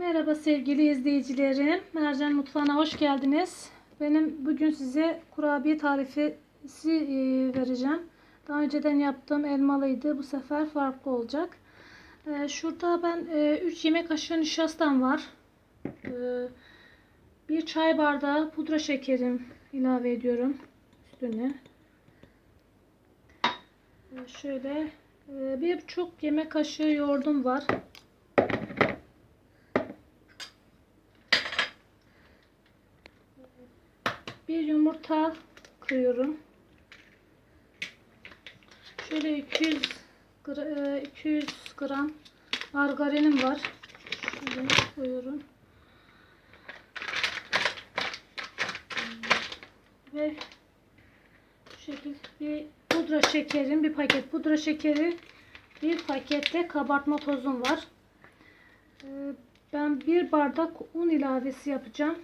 Merhaba sevgili izleyicilerim. Mercan Mutfağı'na hoş geldiniz. Benim bugün size kurabiye tarifesi e, vereceğim. Daha önceden yaptığım elmalıydı. Bu sefer farklı olacak. E, Şurada ben 3 yemek kaşığı nişastam var. E, Bir çay bardağı pudra şekerim ilave ediyorum üstüne. E, Şöyle e, bir buçuk yemek kaşığı yoğurdum var. Yumurta kırıyorum. Şöyle 200 gra- e, 200 gram margarinim var. Şöyle koyuyorum. Ve şu şekilde bir pudra şekerim, bir paket pudra şekeri, bir pakette kabartma tozum var. Ee, Ben bir bardak un ilavesi yapacağım.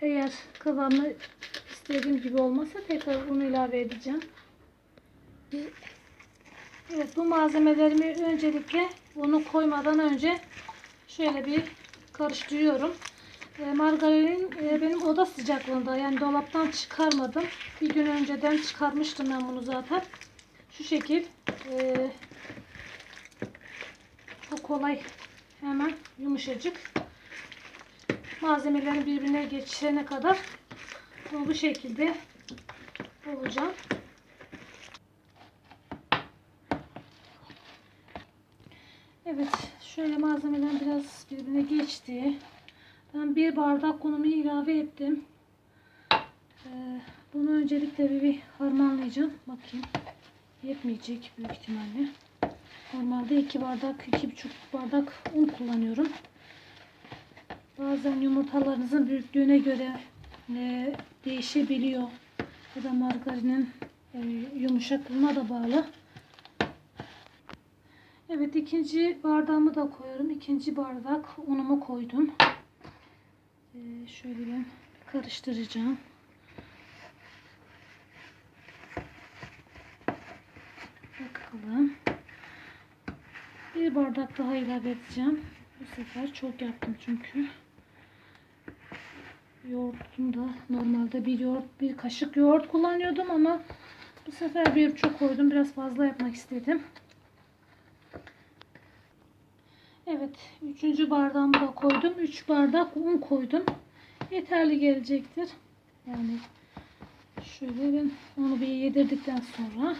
Eğer kıvamı istediğim gibi olmazsa tekrar un ilave edeceğim. Evet bu malzemelerimi öncelikle unu koymadan önce şöyle bir karıştırıyorum. E, margarin e, benim oda sıcaklığında yani dolaptan çıkarmadım. Bir gün önceden çıkarmıştım ben bunu zaten. Şu şekil e, çok kolay hemen yumuşacık. Malzemelerin birbirine geçirene kadar bu şekilde olacağım. Evet, şöyle malzemeler biraz birbirine geçti. Ben bir bardak unumu ilave ettim. Ee, bunu öncelikle bir, bir harmanlayacağım. Bakayım. Yetmeyecek büyük ihtimalle. Normalde iki bardak, iki buçuk bardak un kullanıyorum. Bazen yumurtalarınızın büyüklüğüne göre e, değişebiliyor. Ya da margarinin e, yumuşaklığına da bağlı. Evet ikinci bardağımı da koyuyorum. İkinci bardak unumu koydum. Ee, şöyle ben karıştıracağım. Bakalım. Bir bardak daha ilave edeceğim. Bu sefer çok yaptım çünkü. Yoğurtum da normalde bir yoğurt, bir kaşık yoğurt kullanıyordum ama bu sefer bir buçuk koydum. Biraz fazla yapmak istedim. Evet. Üçüncü bardağımı da koydum. Üç bardak un koydum. Yeterli gelecektir. Yani şöyle ben onu bir yedirdikten sonra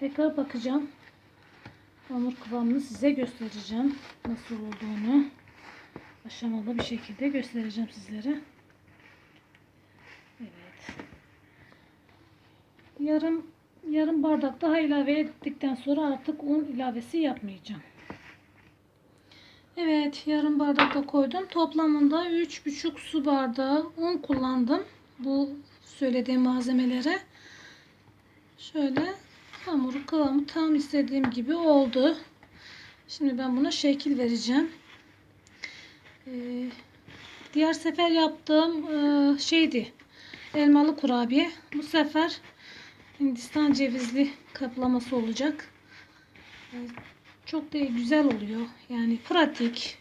tekrar bakacağım. Hamur kıvamını size göstereceğim. Nasıl olduğunu aşamalı bir şekilde göstereceğim sizlere. Evet. Yarım yarım bardak daha ilave ettikten sonra artık un ilavesi yapmayacağım. Evet yarım bardak da koydum. Toplamında 3,5 su bardağı un kullandım. Bu söylediğim malzemelere. Şöyle hamuru kıvamı tam istediğim gibi oldu. Şimdi ben buna şekil vereceğim. Ee, diğer sefer yaptığım e, şeydi. Elmalı kurabiye. Bu sefer Hindistan cevizli kaplaması olacak. Ee, çok da güzel oluyor. Yani pratik.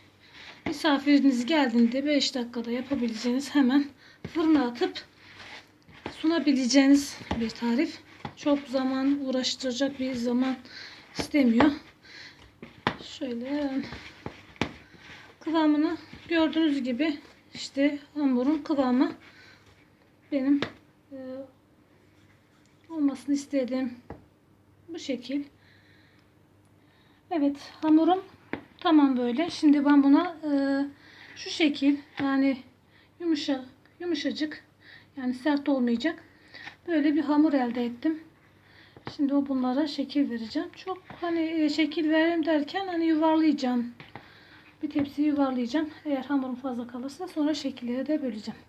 Misafiriniz geldiğinde 5 dakikada yapabileceğiniz hemen fırına atıp sunabileceğiniz bir tarif. Çok zaman uğraştıracak bir zaman istemiyor. Şöyle kıvamını gördüğünüz gibi işte hamurun kıvamı benim e, olmasını istediğim bu şekil. Evet hamurum tamam böyle. Şimdi ben buna e, şu şekil yani yumuşa yumuşacık yani sert olmayacak. Böyle bir hamur elde ettim. Şimdi o bunlara şekil vereceğim. Çok hani e, şekil vereyim derken hani yuvarlayacağım. Bir tepsi yuvarlayacağım. Eğer hamurum fazla kalırsa sonra şekilleri de böleceğim.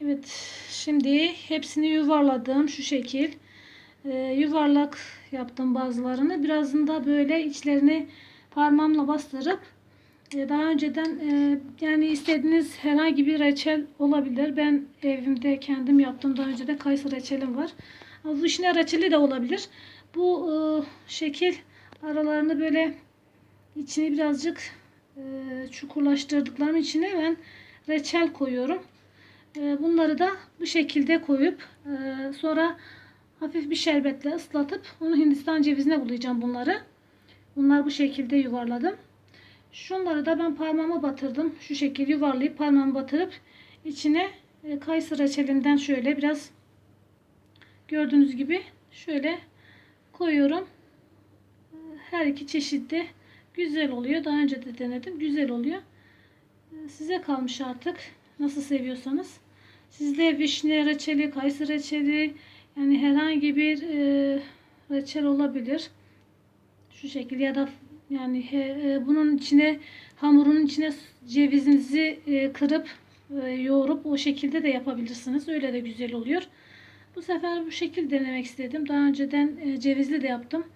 Evet şimdi hepsini yuvarladım şu şekil. Ee, yuvarlak yaptım bazılarını. Birazında böyle içlerini parmağımla bastırıp e, daha önceden e, yani istediğiniz herhangi bir reçel olabilir. Ben evimde kendim yaptım. Daha önce de kayısı reçelim var. Vişne reçeli de olabilir. Bu e, şekil aralarını böyle içini birazcık e, çukurlaştırdıklarım içine ben reçel koyuyorum. E, bunları da bu şekilde koyup e, sonra hafif bir şerbetle ıslatıp onu Hindistan cevizine bulayacağım bunları. Bunlar bu şekilde yuvarladım. Şunları da ben parmağıma batırdım. Şu şekilde yuvarlayıp parmağımı batırıp içine e, kayısı reçelinden şöyle biraz gördüğünüz gibi şöyle koyuyorum. Her iki çeşit de güzel oluyor. Daha önce de denedim. Güzel oluyor. E, Size kalmış artık. Nasıl seviyorsanız. Sizde vişne reçeli, kayısı reçeli yani herhangi bir e, reçel olabilir. Şu şekilde ya da yani he- e, bunun içine hamurun içine cevizinizi e, kırıp e, yoğurup o şekilde de yapabilirsiniz. Öyle de güzel oluyor. Bu sefer bu şekilde denemek istedim. Daha önceden e, cevizli de yaptım.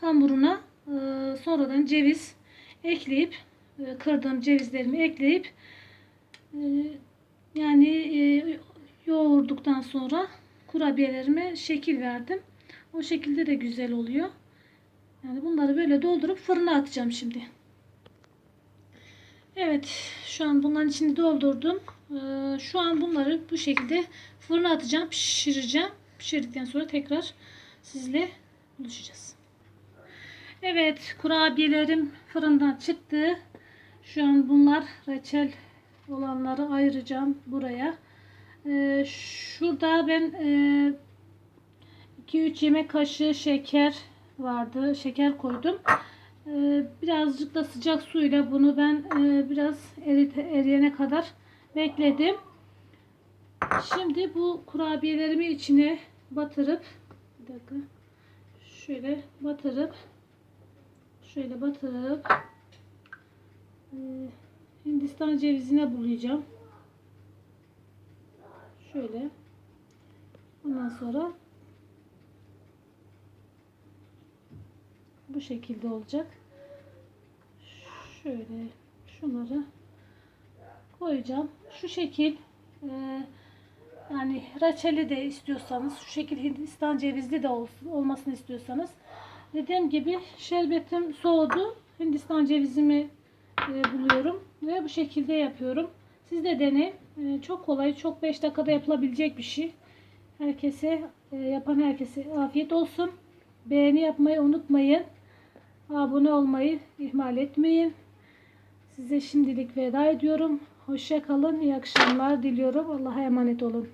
Hamuruna sonradan ceviz ekleyip e, kırdığım cevizlerimi ekleyip e, yani e, yoğurduktan sonra kurabiyelerime şekil verdim. O şekilde de güzel oluyor. Yani bunları böyle doldurup fırına atacağım şimdi. Evet, şu an bunların içini doldurdum. Ee, şu an bunları bu şekilde fırına atacağım, pişireceğim. Pişirdikten sonra tekrar sizle buluşacağız. Evet, kurabiyelerim fırından çıktı. Şu an bunlar reçel olanları ayıracağım buraya. Ee, şurada ben e, 2-3 yemek kaşığı şeker vardı. Şeker koydum. Ee, birazcık da sıcak suyla bunu ben e, biraz erite, eriyene kadar bekledim. Şimdi bu kurabiyelerimi içine batırıp bir dakika şöyle batırıp şöyle batırıp e, Hindistan cevizine bulayacağım. Şöyle. Ondan sonra bu şekilde olacak. Şöyle şunları koyacağım. Şu şekil e, yani reçeli de istiyorsanız şu şekil Hindistan cevizli de olsun, olmasını istiyorsanız dediğim gibi şerbetim soğudu. Hindistan cevizimi e, buluyorum ve bu şekilde yapıyorum. Siz de deneyin. E, çok kolay, çok 5 dakikada yapılabilecek bir şey. Herkese, e, yapan herkese afiyet olsun. Beğeni yapmayı unutmayın. Abone olmayı ihmal etmeyin. Size şimdilik veda ediyorum. Hoşça kalın. İyi akşamlar diliyorum. Allah'a emanet olun.